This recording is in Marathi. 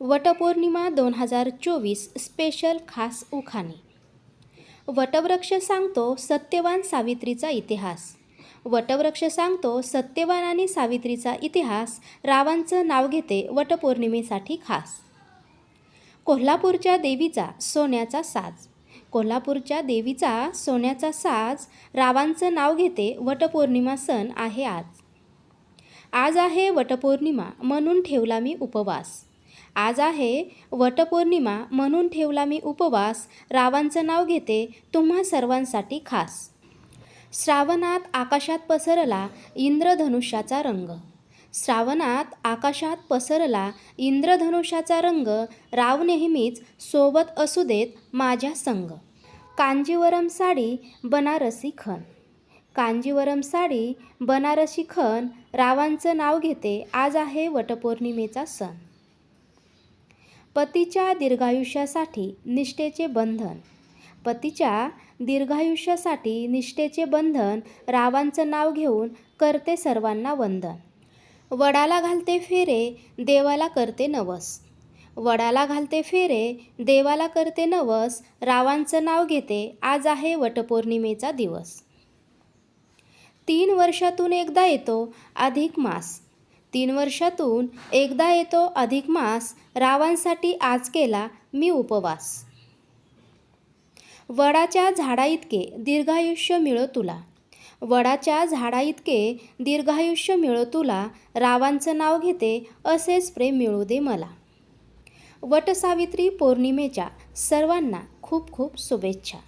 वटपौर्णिमा दोन हजार चोवीस स्पेशल खास उखाणे. वटवृक्ष सांगतो सत्यवान सावित्रीचा इतिहास. वटवृक्ष सांगतो सत्यवान आणि सावित्रीचा इतिहास रावांचं नाव घेते वटपौर्णिमेसाठी खास. कोल्हापूरच्या देवीचा सोन्याचा साज. कोल्हापूरच्या देवीचा सोन्याचा साज रावांचं नाव घेते वटपौर्णिमा सण आहे आज. आज आहे वटपौर्णिमा म्हणून ठेवला मी उपवास. आज आहे वटपौर्णिमा म्हणून ठेवला मी उपवास. रावांचं नाव घेते तुम्हा सर्वांसाठी खास. श्रावणात आकाशात पसरला इंद्रधनुष्याचा रंग. श्रावणात आकाशात पसरला इंद्रधनुष्याचा रंग. राव नेहमीच सोबत असू देत माझ्या संग. कांजीवरम साडी बनारसी खण. कांजीवरम साडी बनारसी खण. रावांचं नाव घेते आज आहे वटपौर्णिमेचा सण. पतीच्या दीर्घायुष्यासाठी निष्ठेचे बंधन. पतीच्या दीर्घायुष्यासाठी निष्ठेचे बंधन रावांचं नाव घेऊन करते सर्वांना वंदन. वडाला घालते फेरे देवाला करते नवस. वडाला घालते फेरे देवाला करते नवस रावांचं नाव घेते आज आहे वटपौर्णिमेचा दिवस. तीन वर्षातून एकदा येतो अधिक मास. तीन वर्षातून एकदा येतो अधिक मास रावांसाठी आज केला मी उपवास. वडाच्या झाडा इतके दीर्घायुष्य मिळो तुला. वडाच्या झाडा इतके दीर्घायुष्य मिळो तुला रावांचं नाव घेते असेच प्रेम मिळू दे मला. वटसावित्री पौर्णिमेच्या सर्वांना खूप खूप शुभेच्छा.